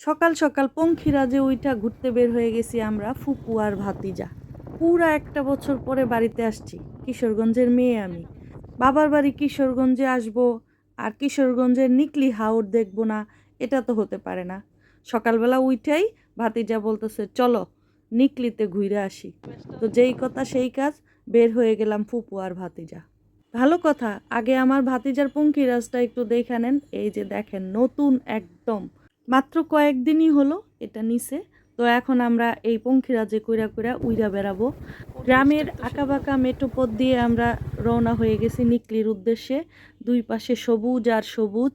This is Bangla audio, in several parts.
সকাল সকাল পঙ্খিরাজে ওইটা ঘুরতে বের হয়ে গেছি আমরা, ফুপু আর ভাতিজা। পুরা একটা বছর পরে বাড়িতে আসছি, কিশোরগঞ্জের মেয়ে আমি। বাবার বাড়ি কিশোরগঞ্জে আসব, আর কিশোরগঞ্জের নিকলি হাওর দেখব না, এটা তো হতে পারে না। সকালবেলা উইঠাই ভাতিজা বলতেছে, চলো নিকলিতে ঘুরে আসি। তো যেই কথা সেই কাজ, বের হয়ে গেলাম ফুপু আর ভাতিজা। ভালো কথা, আগে আমার ভাতিজার পঙ্কিরাজটা একটু দেখে নেন, এই যে দেখেন নতুন একদম মাত্র কয়েকদিনই হলো এটা নিচে তো এখন আমরা এই পঙ্খিরা যে কইরা কইরা উইরা বেড়াবো। গ্রামের আঁকাবাঁকা মেটোপথ দিয়ে আমরা রওনা হয়ে গেছি নিকলির উদ্দেশ্যে। দুই পাশে সবুজ আর সবুজ।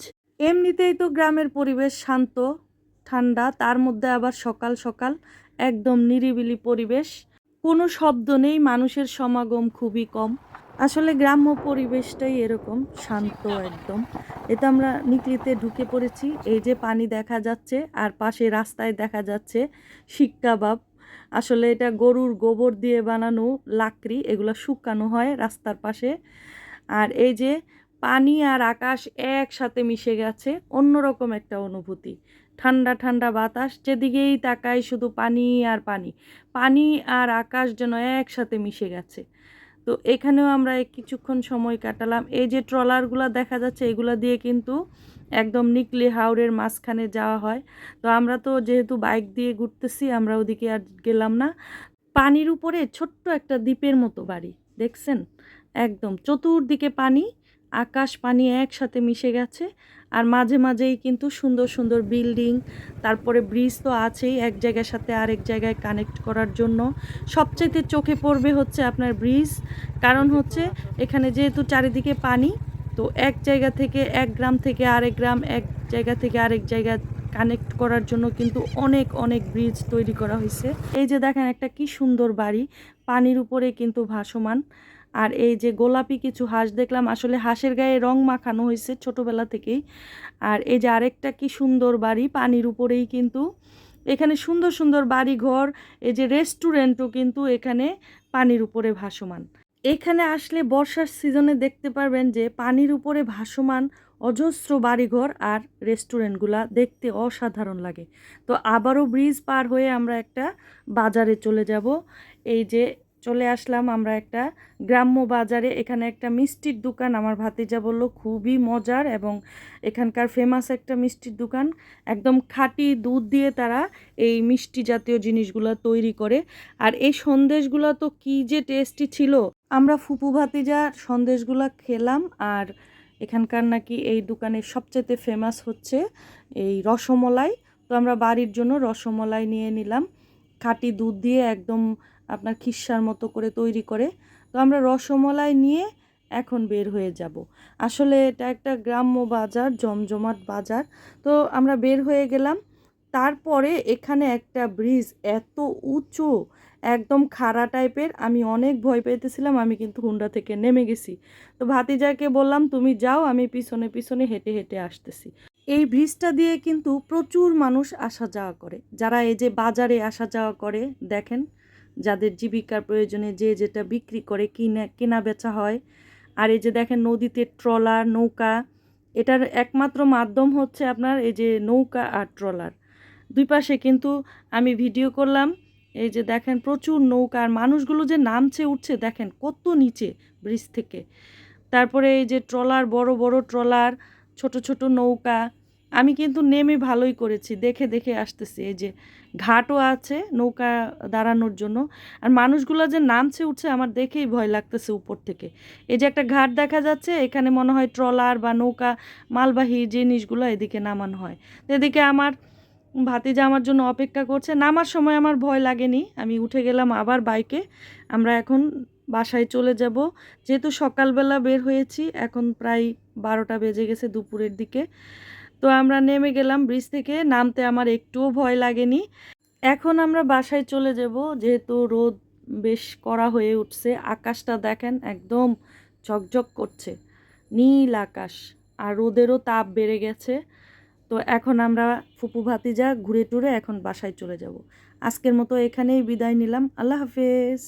এমনিতেই তো গ্রামের পরিবেশ শান্ত, ঠান্ডা, তার মধ্যে আবার সকাল সকাল একদম নিরিবিলি পরিবেশ। কোনো শব্দ নেই, মানুষের সমাগম খুবই কম। আসলে গ্রাম্য পরিবেশটাই এরকম, শান্ত একদম। এটা আমরা নিকলিতে ঢুকে পড়েছি, এই যে পানি দেখা যাচ্ছে আর পাশে রাস্তায় দেখা যাচ্ছে শিক কাবাব। আসলে এটা গরুর গোবর দিয়ে বানানো লাকড়ি, এগুলো শুকানো হয় রাস্তার পাশে। আর এই যে পানি আর আকাশ একসাথে মিশে গেছে, অন্যরকম একটা অনুভূতি। ঠান্ডা ঠান্ডা বাতাস, যেদিকেই তাকাই শুধু পানি আর পানি। পানি আর আকাশ যেন একসাথে মিশে গেছে। তো এখানেও আমরা কিছুক্ষণ সময় কাটালাম। এই যে ট্রলারগুলো দেখা যাচ্ছে, এগুলো দিয়ে কিন্তু একদম নিকলি হাওড়ের মাঝখানে যাওয়া হয়। তো আমরা তো যেহেতু বাইক দিয়ে ঘুরতেছি, আমরা ওদিকে আর গেলাম না। পানির উপরে ছোট্ট একটা দ্বীপের মতো বাড়ি, দেখছেন? একদম চতুর্দিকে পানি, আকাশ পানি একসাথে মিশে গেছে। আর মাঝে মাঝেই কিন্তু সুন্দর সুন্দর বিল্ডিং, তারপরে ব্রিজ তো আছেই এক জায়গার সাথে আরেক জায়গায় কানেক্ট করার জন্য। সবচাইতে চোখে পড়বে হচ্ছে আপনার ব্রিজ, কারণ হচ্ছে এখানে যেহেতু চারিদিকে পানি, তো এক জায়গা থেকে এক গ্রাম থেকে আরেক গ্রাম, এক জায়গা থেকে আরেক জায়গা কানেক্ট করার জন্য কিন্তু অনেক অনেক ব্রিজ তৈরি করা হয়েছে। এই যে দেখেন একটা কি সুন্দর বাড়ি, পানির উপরে কিন্তু ভাসমান। আর এই যে গোলাপি কিছু হাঁস দেখলাম, আসলে হাঁসের গায়ে রং মাখানো হয়েছে ছোটোবেলা থেকেই। আর এই যে আরেকটা কি সুন্দর বাড়ি, পানির উপরেই কিন্তু। এখানে সুন্দর সুন্দর বাড়ি ঘর এই যে রেস্টুরেন্টও কিন্তু এখানে পানির উপরে ভাসমান। এখানে আসলে বর্ষার সিজনে দেখতে পারবেন যে পানির উপরে ভাসমান অজস্র বাড়িঘর আর রেস্টুরেন্টগুলা দেখতে অসাধারণ লাগে। তো আবারও ব্রিজ পার হয়ে আমরা একটা বাজারে চলে যাব। এই যে চলে আসলাম আমরা একটা গ্রাম্য বাজারে। এখানে একটা মিষ্টির দোকান আমার ভাতিজা বলল, খুবই মজার এবং এখানকার ফেমাস একটা মিষ্টির দোকান। একদম খাঁটি দুধ দিয়ে তারা এই মিষ্টি জাতীয় জিনিসগুলো তৈরি করে। আর এই সন্দেশগুলো তো কী যে টেস্টি ছিল। আমরা ফুপু ভাতিজা সন্দেশগুলো খেলাম আর এখানকার নাকি এই দোকানের সবচেয়ে ফেমাস হচ্ছে এই রসমলাই। তো আমরা বাড়ির জন্য রসমলাই নিয়ে নিলাম। খাঁটি দুধ দিয়ে একদম আপনার খিস্সার মতো করে তৈরি করে। তো আমরা রসমলাই নিয়ে এখন বের হয়ে যাব। আসলে এটা একটা গ্রাম্য বাজার, জমজমাট বাজার। তো আমরা বের হয়ে গেলাম। তারপরে এখানে একটা ব্রিজ এত উঁচু, একদম খাড়া টাইপের। আমি অনেক ভয় পেতেছিলাম, আমি কিন্তু হুন্ডা থেকে নেমে গেছি। তো ভাতিজাকে বললাম, তুমি যাও, আমি পিছনে পিছনে হেঁটে হেঁটে আসতেছি। এই ব্রিজটা দিয়ে কিন্তু প্রচুর মানুষ আসা যাওয়া করে। যারা এই যে বাজারে আসা যাওয়া করে, দেখেন, যাদের জীবিকার প্রয়োজনে যে যেটা বিক্রি করে, কিনা, কেনা বেচা হয়। আর এই যে দেখেন, নদীতে ট্রলার, নৌকা, এটার একমাত্র মাধ্যম হচ্ছে আপনার এই যে নৌকা আর ট্রলার। দুই পাশে কিন্তু আমি ভিডিও করলাম, এই যে দেখেন, প্রচুর নৌকা আর মানুষগুলো যে নামছে, উঠছে, দেখেন, কত নিচে ব্রিজ থেকে। তারপরে এই যে ট্রলার, বড় বড় ট্রলার ছোট ছোট নৌকা। আমি কিন্তু নেমে ভালোই করেছি, দেখে দেখে আসতেছি এই যে ঘাটও আছে নৌকা দাঁড়ানোর জন্য। আর মানুষগুলো যে নামছে উঠছে আমার দেখেই ভয় লাগতেছে উপর থেকে। এই যে একটা ঘাট দেখা যাচ্ছে, এখানে মনে হয় ট্রলার বা নৌকা, মালবাহী জিনিসগুলো এদিকে নামানো হয়। এদিকে আমার ভাতিজা আমার জন্য অপেক্ষা করছে। নামার সময় আমার ভয় লাগেনি। আমি উঠে গেলাম আবার বাইকে আমরা এখন বাসায় চলে যাব। যেহেতু সকালবেলা বের হয়েছি, এখন প্রায় বারোটা বেজে গেছে দুপুরের দিকে। তো আমরা নেমে গেলাম ব্রিজ থেকে, নামতে আমার একটুও ভয় লাগেনি। এখন আমরা বাসায় চলে যাব, যেহেতু রোদ বেশ করা হয়ে উঠছে, আকাশটা দেখেন একদম ঝকঝক করছে, নীল আকাশ, আর রোদেরও তাপ বেড়ে গেছে। তো এখন আমরা ফুপু ভাতিজা ঘুরে টুরে এখন বাসায় চলে যাব। আজকের মতো এখানেই বিদায় নিলাম, আল্লাহ হাফেজ।